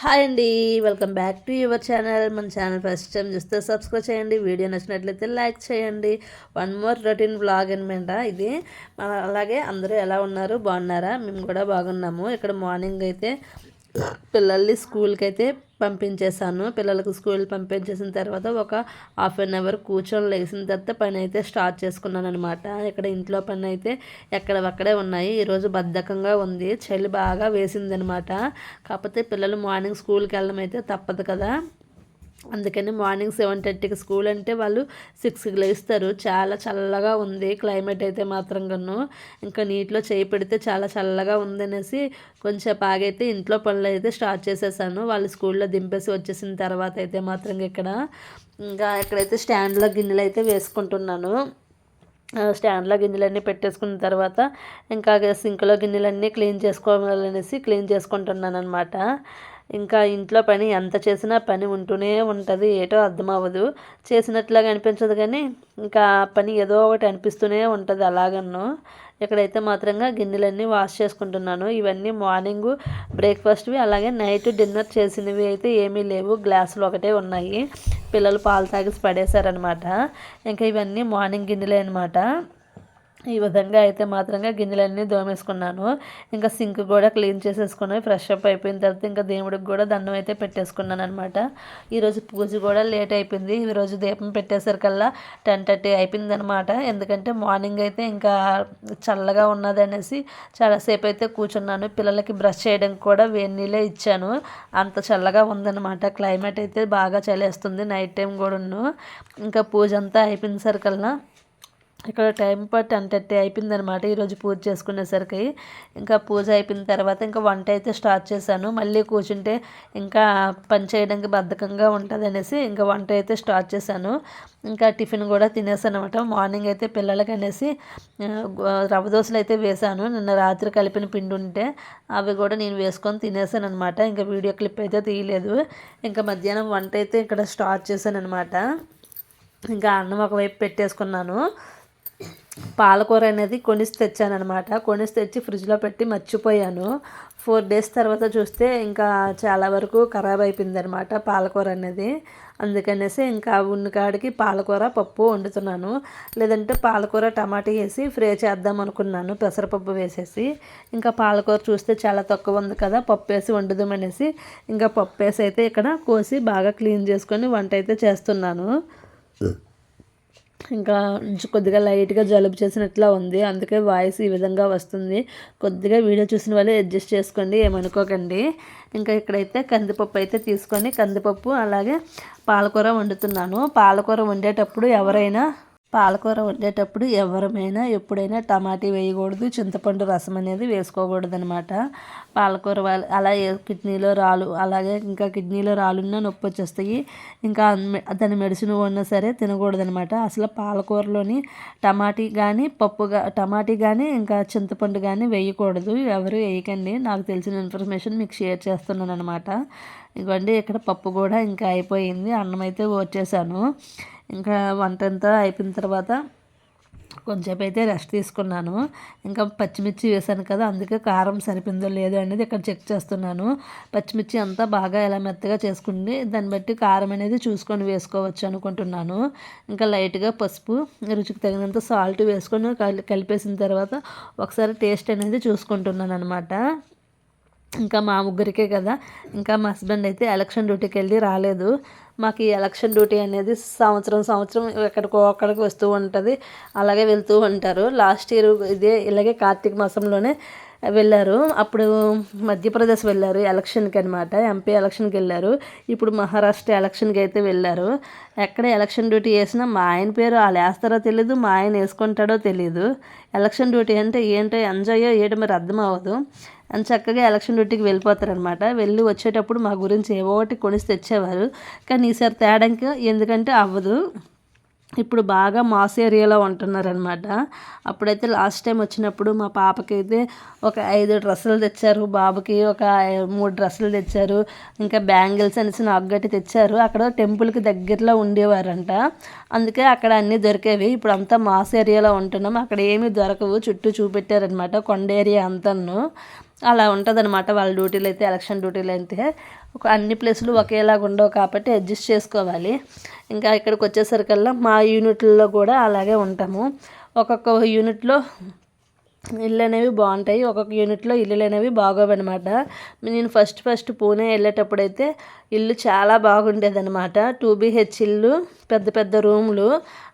Hi అండి welcome back to your channel. మన channel first time చూస్తే సబ్స్క్రైబ్ చేయండి వీడియో నచ్చినట్లయితే లైక్ చేయండి. వన్ మోర్ రొటీన్ బ్లాగ్ అనమాట ఇది. మన అలాగే అందరూ ఎలా ఉన్నారు బాగున్నారా? మేము కూడా బాగున్నాము. ఇక్కడ మార్నింగ్ అయితే పిల్లల్ని స్కూల్కి అయితే పంపించేశాను. పిల్లలకు స్కూల్ పంపించేసిన తర్వాత ఒక హాఫ్ అన్ అవర్ కూర్చొని లేచిన తర్వాత పని అయితే స్టార్ట్ చేసుకున్నాను అనమాట ఇక్కడ ఇంట్లో పని అయితే ఎక్కడవక్కడే ఉన్నాయి. ఈరోజు బద్ధకంగా ఉంది. చలి బాగా వేసిందనమాట కాకపోతే పిల్లలు మార్నింగ్ స్కూల్కి వెళ్ళడం అయితే తప్పదు కదా. అందుకని మార్నింగ్ సెవెన్ థర్టీకి స్కూల్ అంటే వాళ్ళు సిక్స్కి లేస్తారు. చాలా చల్లగా ఉంది. క్లైమేట్ అయితే మాత్రం కన్ను. ఇంకా నీటిలో చేయి పెడితే చాలా చల్లగా ఉందనేసి కొంచెం అయితే ఇంట్లో పనులు అయితే స్టార్ట్ చేసేసాను. వాళ్ళు స్కూల్లో దింపేసి వచ్చేసిన తర్వాత అయితే మాత్రం ఇక్కడ. ఇంకా ఇక్కడైతే స్టాండ్లో గిన్నెలు అయితే వేసుకుంటున్నాను. స్టాండ్లో గిన్నెలన్నీ పెట్టేసుకున్న తర్వాత ఇంకా సింక్లో గిన్నెలన్నీ క్లీన్ చేసుకోవాలనేసి క్లీన్ చేసుకుంటున్నాను అనమాట ఇంకా ఇంట్లో పని ఎంత చేసినా పని ఉంటూనే ఉంటుంది. ఏటో అర్థం అవ్వదు చేసినట్లాగా అనిపించదు కానీ ఇంకా పని ఏదో ఒకటి అనిపిస్తూనే ఉంటుంది అలాగను ఇక్కడైతే మాత్రంగా గిన్నెలన్నీ వాష్ చేసుకుంటున్నాను ఇవన్నీ మార్నింగ్ బ్రేక్ఫాస్ట్వి అలాగే నైట్ డిన్నర్ చేసినవి అయితే ఏమీ లేవు. గ్లాసులు ఒకటే ఉన్నాయి. పిల్లలు పాలు తాగేసి పడేశారనమాట ఇంకా ఇవన్నీ మార్నింగ్ గిన్నెలే అనమాట ఈ విధంగా అయితే మాత్రంగా గిన్నెలన్నీ దోమేసుకున్నాను. ఇంకా సింక్ కూడా క్లీన్ చేసేసుకుని ఫ్రెష్ అప్ అయిపోయిన తర్వాత ఇంకా దేవుడికి కూడా దండం అయితే పెట్టేసుకున్నాను అనమాట ఈరోజు పూజ కూడా లేట్ అయిపోయింది. ఈరోజు దీపం పెట్టేసరికల్లా టెన్ థర్టీ అయిపోయింది అనమాట ఎందుకంటే మార్నింగ్ అయితే ఇంకా చల్లగా ఉన్నది అనేసి చాలాసేపు అయితే కూర్చున్నాను. పిల్లలకి బ్రష్ చేయడానికి కూడా వేడి నీళ్ళే ఇచ్చాను. అంత చల్లగా ఉందన్నమాట. క్లైమేట్ అయితే బాగా చలేస్తుంది. నైట్ టైం కూడా ఇంకా పూజ అంతా అయిపోయిన సరికల్లా ఇక్కడ టైం పట్టి టెన్ థర్టీ అయిపోయిందనమాట ఈరోజు పూజ చేసుకునేసరికి. ఇంకా పూజ అయిపోయిన తర్వాత ఇంకా వంట అయితే స్టార్ట్ చేశాను. మళ్ళీ కూర్చుంటే ఇంకా పని చేయడానికి బద్ధకంగా ఉంటుంది అనేసి ఇంకా వంట అయితే స్టార్ట్ చేశాను. ఇంకా టిఫిన్ కూడా తినేసాను అనమాట మార్నింగ్ అయితే పిల్లలకి అనేసి రవ్వ దోశలు అయితే వేశాను. నిన్న రాత్రి కలిపిన పిండి ఉంటే అవి కూడా నేను వేసుకొని తినేసాను అనమాట ఇంకా వీడియో క్లిప్ అయితే తీయలేదు. ఇంకా మధ్యాహ్నం వంట అయితే ఇక్కడ స్టార్ట్ చేశాను అనమాట ఇంకా అన్నం ఒకవైపు పెట్టేసుకున్నాను. పాలకూర అనేది కొనిసి తెచ్చానమాట కొనిసి తెచ్చి ఫ్రిడ్జ్లో పెట్టి మర్చిపోయాను. ఫోర్ డేస్ తర్వాత చూస్తే ఇంకా చాలా వరకు ఖరాబ్ అయిపోయింది అనమాట పాలకూర అనేది. అందుకనేసి ఇంకా ఉన్నకాడికి పాలకూర పప్పు వండుతున్నాను. లేదంటే పాలకూర టమాటా వేసి ఫ్రై చేద్దాం అనుకున్నాను. పెసరపప్పు వేసేసి. ఇంకా పాలకూర చూస్తే చాలా తక్కువ ఉంది కదా పప్పు వేసి వండుదామనేసి ఇంకా పప్పు వేసి అయితే ఇక్కడ కోసి బాగా క్లీన్ చేసుకొని వంట అయితే చేస్తున్నాను. ఇంకా కొద్దిగా లైట్గా జలుబు చేసినట్లా ఉంది. అందుకే వాయిస్ ఈ విధంగా వస్తుంది. కొద్దిగా వీడియో చూసిన వాళ్ళు అడ్జస్ట్ చేసుకోండి ఏమనుకోకండి. ఇంకా ఇక్కడైతే కందిపప్పు అయితే తీసుకొని కందిపప్పు అలాగే పాలకూర వండుతున్నాను. పాలకూర వండేటప్పుడు ఎవరైనా పాలకూర వండేటప్పుడు ఎవరమైనా ఎప్పుడైనా టమాటీ వేయకూడదు చింతపండు రసం అనేది వేసుకోకూడదు అనమాట పాలకూర అలా కిడ్నీలో రాళ్ళు అలాగే ఇంకా కిడ్నీలో రాలున్నా నొప్పి వచ్చేస్తాయి. ఇంకా దాని మెడిసిన్ ఉన్నా సరే తినకూడదు అనమాట అసలు పాలకూరలోని టమాటీ కానీ పప్పుగా టమాటీ కానీ ఇంకా చింతపండు కానీ వేయకూడదు. ఎవరు వేయకండి. నాకు తెలిసిన ఇన్ఫర్మేషన్ మీకు షేర్ చేస్తున్నాను అనమాట ఇవ్వండి ఇక్కడ పప్పు కూడా ఇంకా అయిపోయింది. అన్నం అయితే వచ్చేసాను ఇంకా వంట అంతా అయిపోయిన తర్వాత కొంచెంసేపు అయితే రెస్ట్ తీసుకున్నాను. ఇంకా పచ్చిమిర్చి వేసాను కదా అందుకే కారం సరిపోయిందో లేదో అనేది ఇక్కడ చెక్ చేస్తున్నాను. పచ్చిమిర్చి అంతా బాగా ఎలా మెత్తగా చేసుకుని దాన్ని బట్టి కారం అనేది చూసుకొని వేసుకోవచ్చు అనుకుంటున్నాను. ఇంకా లైట్గా పసుపు రుచికి తగినంత సాల్ట్ వేసుకొని కలిపేసిన తర్వాత ఒకసారి టేస్ట్ అనేది చూసుకుంటున్నాను అనమాట ఇంకా మా ముగ్గురికే కదా. ఇంకా మా హస్బెండ్ అయితే ఎలక్షన్ డ్యూటీకి వెళ్ళి రాలేదు. మాకు ఈ ఎలక్షన్ డ్యూటీ అనేది సంవత్సరం సంవత్సరం ఎక్కడికో అక్కడికి వస్తూ ఉంటుంది. అలాగే వెళ్తూ ఉంటారు. లాస్ట్ ఇయర్ ఇదే ఇలాగే కార్తీక మాసంలోనే వెళ్ళారు. అప్పుడు మధ్యప్రదేశ్ వెళ్ళారు ఎలక్షన్కి అనమాట ఎంపీ ఎలక్షన్కి వెళ్ళారు. ఇప్పుడు మహారాష్ట్ర ఎలక్షన్కి అయితే వెళ్ళారు. ఎక్కడ ఎలక్షన్ డ్యూటీ వేసినా మా ఆయన పేరు వాళ్ళు వేస్తారో తెలియదు మా ఆయన వేసుకుంటాడో తెలియదు ఎలక్షన్ డ్యూటీ అంటే ఏంటో ఎంజాయో ఏటో మరి అర్థం అవ్వదు. అని చక్కగా ఎలక్షన్ డ్యూటీకి వెళ్ళిపోతారనమాట వెళ్ళి వచ్చేటప్పుడు మా గురించి ఏవో ఒకటి కొనిసి తెచ్చేవారు. కానీ ఈసారి తేడానికి ఎందుకంటే అవ్వదు. ఇప్పుడు బాగా మాస్ ఏరియాలో ఉంటున్నారనమాట అప్పుడైతే లాస్ట్ టైం వచ్చినప్పుడు మా పాపకి అయితే ఒక ఐదు డ్రెస్సులు తెచ్చారు. బాబుకి ఒక మూడు డ్రెస్సులు తెచ్చారు. ఇంకా బ్యాంగిల్స్ అనేసి నాకు గట్టి తెచ్చారు. అక్కడ టెంపుల్కి దగ్గరలో ఉండేవారంట. అందుకే అక్కడ అన్నీ దొరికేవి. ఇప్పుడు అంతా మాస్ ఏరియాలో ఉంటున్నాం. అక్కడ ఏమీ దొరకవు. చుట్టూ చూపెట్టారనమాట కొండ ఏరియా అంతను అలా ఉంటుంది అనమాట వాళ్ళ డ్యూటీలు అయితే ఎలక్షన్ డ్యూటీలు అయితే ఒక అన్ని ప్లేసులు ఒకేలాగా ఉండవు కాబట్టి అడ్జస్ట్ చేసుకోవాలి. ఇంకా ఇక్కడికి వచ్చేసరికల్లా మా యూనిట్లో కూడా అలాగే ఉంటాము. ఒక్కొక్క యూనిట్లో ఇల్లు అనేవి బాగుంటాయి. ఒక్కొక్క యూనిట్లో ఇల్లులు అనేవి బాగోవన్నమాట. నేను ఫస్ట్ ఫస్ట్ పూణే వెళ్ళేటప్పుడైతే ఇల్లు చాలా బాగుండేది అనమాట టూ బీహెచ్ ఇల్లు పెద్ద పెద్ద రూములు.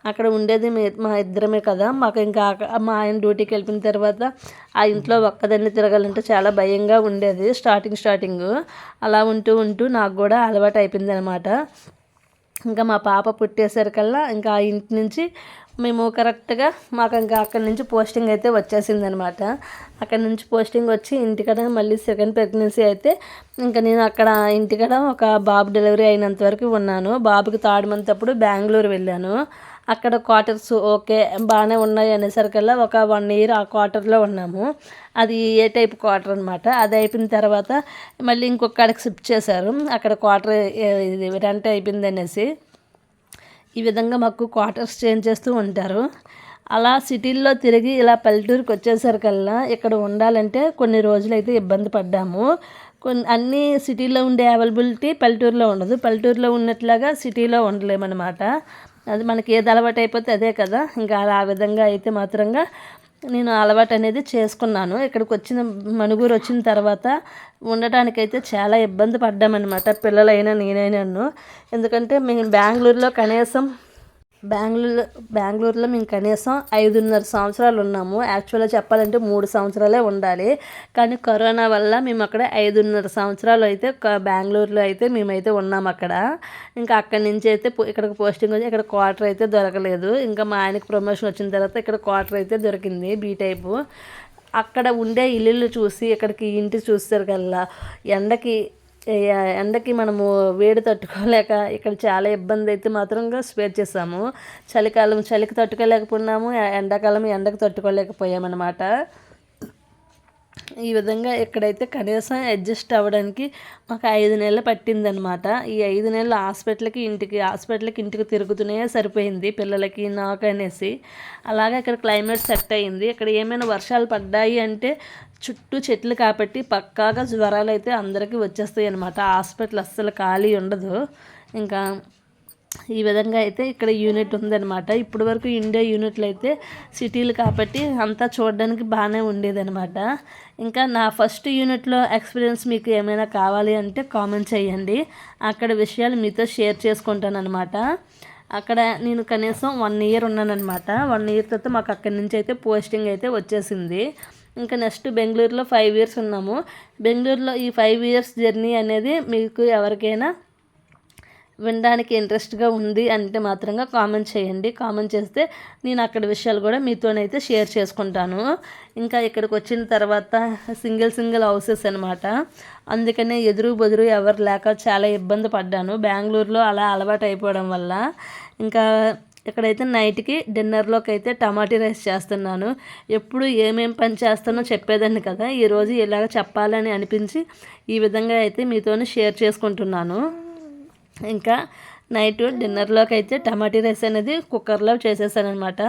అక్కడ ఉండేది మా ఇద్దరమే కదా. మాకు ఇంకా మా ఆయన డ్యూటీకి వెళ్ళిన తర్వాత ఆ ఇంట్లో ఒక్కదాన్ని తిరగాలంటే చాలా భయంగా ఉండేది. స్టార్టింగ్ స్టార్టింగ్ అలా ఉంటూ ఉంటూ నాకు కూడా అలవాటు అయిపోయింది అనమాట ఇంకా మా పాప పుట్టేసరికల్లా ఇంకా ఆ ఇంటి నుంచి మేము కరెక్ట్గా మాకు ఇంకా అక్కడి నుంచి పోస్టింగ్ అయితే వచ్చేసింది అనమాట అక్కడి నుంచి పోస్టింగ్ వచ్చి ఇంటికడ మళ్ళీ సెకండ్ ప్రెగ్నెన్సీ అయితే ఇంకా నేను అక్కడ ఇంటికడ ఒక బాబు డెలివరీ అయినంత వరకు ఉన్నాను. బాబుకి థర్డ్ మంత్ అప్పుడు బెంగళూరు వెళ్ళాను. అక్కడ క్వార్టర్స్ ఓకే బాగానే ఉన్నాయి అనేసరికల్లా ఒక వన్ ఇయర్ ఆ క్వార్టర్లో ఉన్నాము. అది ఏ టైప్ క్వార్టర్ అనమాట అది అయిపోయిన తర్వాత మళ్ళీ ఇంకొక కాడికి షిఫ్ట్ చేశారు. అక్కడ క్వార్టర్ ఇది రెంట్ అయిపోయింది అనేసి. ఈ విధంగా మాకు క్వార్టర్స్ చేంజ్ చేస్తూ ఉంటారు. అలా సిటీల్లో తిరిగి ఇలా పల్లెటూరుకి వచ్చేసరికల్లా ఇక్కడ ఉండాలంటే కొన్ని రోజులు అయితే ఇబ్బంది పడ్డాము. కొన్ని అన్ని సిటీలో ఉండే అవైలబిలిటీ పల్లెటూరులో ఉండదు. పల్లెటూరులో ఉన్నట్లాగా సిటీలో ఉండలేమన్నమాట. అది మనకి ఏది అలవాటు అయిపోతే అదే కదా. ఇంకా అలా ఆ విధంగా అయితే మాత్రంగా నేను అలవాటు అనేది చేసుకున్నాను. ఇక్కడికి వచ్చిన మనుగురు వచ్చిన తర్వాత ఉండటానికైతే చాలా ఇబ్బంది పడ్డామన్నమాట. పిల్లలైనా నేనైనాను. ఎందుకంటే మేము బెంగళూరులో కనీసం బెంగళూరు బెంగళూరులో మేము కనీసం ఐదున్నర సంవత్సరాలు ఉన్నాము. యాక్చువల్గా చెప్పాలంటే మూడు సంవత్సరాలే ఉండాలి. కానీ కరోనా వల్ల మేము అక్కడ ఐదున్నర సంవత్సరాలు అయితే బెంగళూరులో అయితే మేమైతే ఉన్నాము అక్కడ. ఇంకా అక్కడి నుంచి అయితే ఇక్కడికి పోస్టింగ్ వచ్చి ఇక్కడ క్వార్టర్ అయితే దొరకలేదు. ఇంకా మా ఆయనకి ప్రమోషన్ వచ్చిన తర్వాత ఇక్కడ క్వార్టర్ అయితే దొరికింది బీ టైపు అక్కడ ఉండే ఇల్లు చూసి ఇక్కడికి ఇంటి చూస్తారు కల్లా ఎండకి ఎండకి మనము వేడి తట్టుకోలేక ఇక్కడ చాలా ఇబ్బంది అయితే మాత్రంగా స్పేర్ చేసాము చలికాలం చలికి తట్టుకోలేకపోయినాము. ఎండాకాలం ఎండకు తట్టుకోలేకపోయామన్నమాట. ఈ విధంగా ఇక్కడైతే కనీసం అడ్జస్ట్ అవ్వడానికి మాకు ఐదు నెలలు పట్టిందనమాట ఈ ఐదు నెలలు హాస్పిటల్కి ఇంటికి హాస్పిటల్కి ఇంటికి తిరుగుతూనే సరిపోయింది పిల్లలకి నాకు అనేసి అలాగే ఇక్కడ క్లైమేట్ సెట్ అయింది. ఇక్కడ ఏమైనా వర్షాలు పడ్డాయి అంటే చుట్టూ చెట్లు కాబట్టి పక్కాగా జ్వరాలు అయితే అందరికీ వచ్చేస్తాయి అనమాట హాస్పిటల్ అస్సలు ఖాళీ ఉండదు. ఇంకా ఈ విధంగా అయితే ఇక్కడ యూనిట్ ఉందన్నమాట. ఇప్పటి వరకు ఇండియా యూనిట్లు అయితే సిటీలు కాబట్టి అంతా చూడడానికి బాగానే ఉండేదన్నమాట. ఇంకా నా ఫస్ట్ యూనిట్లో ఎక్స్పీరియన్స్ మీకు ఏమైనా కావాలి అంటే కామెంట్ చేయండి. అక్కడ విషయాలు మీతో షేర్ చేసుకుంటాను అనమాట అక్కడ నేను కనీసం వన్ ఇయర్ ఉన్నానమాట వన్ ఇయర్ తర్వాత మాకు అక్కడి నుంచి అయితే పోస్టింగ్ అయితే వచ్చేసింది. ఇంకా నెక్స్ట్ బెంగళూరులో ఫైవ్ ఇయర్స్ ఉన్నాము. బెంగళూరులో ఈ ఫైవ్ ఇయర్స్ జర్నీ అనేది మీకు ఎవరికైనా వినడానికి ఇంట్రెస్ట్గా ఉంది అంటే మాత్రంగా కామెంట్ చేయండి. కామెంట్ చేస్తే నేను అక్కడ విషయాలు కూడా మీతోనైతే షేర్ చేసుకుంటాను. ఇంకా ఇక్కడికి వచ్చిన తర్వాత సింగిల్ సింగిల్ హౌసెస్ అనమాట అందుకనే ఎదురు బెదురు ఎవరు లేక చాలా ఇబ్బంది పడ్డాను. బెంగళూరులో అలా అలవాటు అయిపోవడం వల్ల. ఇంకా ఇక్కడైతే నైట్కి డిన్నర్లోకి అయితే టమాటీ రైస్ చేస్తున్నాను. ఎప్పుడు ఏమేం పని చేస్తానో చెప్పేదాన్ని కదా. ఈరోజు ఇలాగ చెప్పాలని అనిపించి ఈ విధంగా అయితే మీతో షేర్ చేసుకుంటున్నాను. ఇంకా నైట్ డిన్నర్లోకి అయితే టమాటీ రైస్ అనేది కుక్కర్లో చేసేసానమాట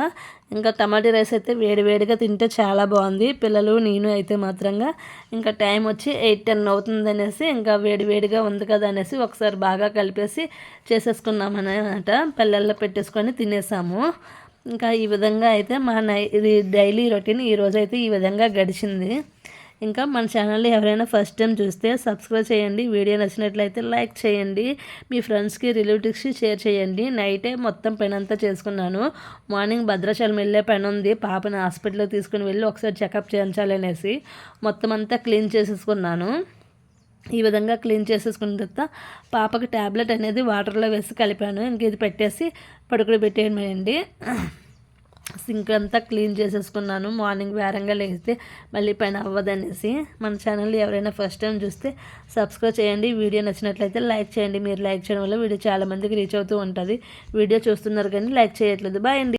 ఇంకా టమాటీ రైస్ అయితే వేడివేడిగా తింటే చాలా బాగుంది. పిల్లలు నేను అయితే మాత్రంగా ఇంకా టైం వచ్చి ఎయిట్ టెన్ అవుతుంది అనేసి ఇంకా వేడివేడిగా ఉంది కదా అనేసి ఒకసారి బాగా కలిపేసి చేసేసుకున్నామనమాట పిల్లల్లో పెట్టేసుకొని తినేసాము. ఇంకా ఈ విధంగా అయితే మా నై ఇది డైలీ రొటీన్ ఈరోజు అయితే ఈ విధంగా గడిచింది. ఇంకా మన ఛానల్ని ఎవరైనా ఫస్ట్ టైం చూస్తే సబ్స్క్రైబ్ చేయండి. వీడియో నచ్చినట్లయితే లైక్ చేయండి. మీ ఫ్రెండ్స్కి రిలేటివ్స్కి షేర్ చేయండి. నైటే మొత్తం పని అంతా చేసుకున్నాను. మార్నింగ్ భద్రాచలం వెళ్ళే పని ఉంది. పాపని హాస్పిటల్కి తీసుకుని వెళ్ళి ఒకసారి చెకప్ చేయించాలనేసి మొత్తం అంతా క్లీన్ చేసేసుకున్నాను. ఈ విధంగా క్లీన్ చేసేసుకున్న తర్వాత పాపకి ట్యాబ్లెట్ అనేది వాటర్లో వేసి కలిపాను. ఇంక ఇది పెట్టేసి పడుకుడు పెట్టేయండి సింక్ అంతా క్లీన్ చేసేసుకున్నాను. మార్నింగ్ వేరంగా లేస్తే మళ్ళీ పైన అవ్వదనేసి మన ఛానల్ ఎవరైనా ఫస్ట్ టైం చూస్తే సబ్స్క్రైబ్ చేయండి. వీడియో నచ్చినట్లయితే లైక్ చేయండి. మీరు లైక్ చేయడం వల్ల వీడియో చాలామందికి రీచ్ అవుతూ ఉంటుంది. వీడియో చూస్తున్నారు కానీ లైక్ చేయట్లేదు. బాయ్ అండి.